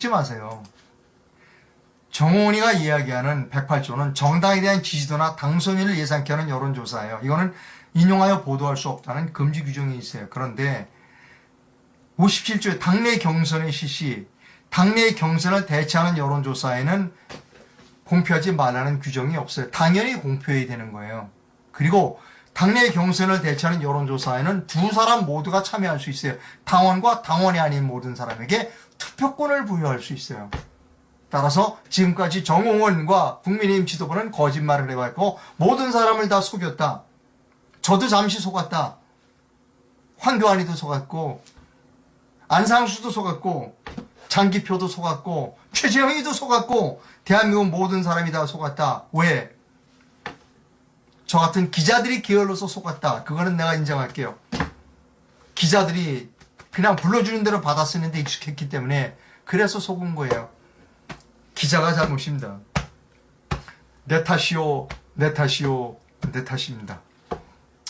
잊지 마세요. 정홍원이가 이야기하는 108조는 정당에 대한 지지도나 당선인을 예상케 하는 여론조사예요. 이거는 인용하여 보도할 수 없다는 금지 규정이 있어요. 그런데 57조의 당내 경선의 실시, 당내 경선을 대체하는 여론조사에는 공표하지 말라는 규정이 없어요. 당연히 공표해야 되는 거예요. 그리고 당내 경선을 대체하는 여론조사에는 두 사람 모두가 참여할 수 있어요. 당원과 당원이 아닌 모든 사람에게 투표권을 부여할 수 있어요. 따라서 지금까지 정홍원과 국민의힘 지도부는 거짓말을 해왔고 모든 사람을 다 속였다. 저도 잠시 속았다. 황교안이도 속았고 안상수도 속았고 장기표도 속았고 최재형이도 속았고 대한민국 모든 사람이 다 속았다. 왜? 저 같은 기자들이 게을러서 속았다. 그거는 내가 인정할게요. 기자들이 그냥 불러주는 대로 받아 쓰는데 익숙했기 때문에 그래서 속은 거예요. 기자가 잘못입니다. 내 탓이요, 내 탓이요, 내 탓입니다.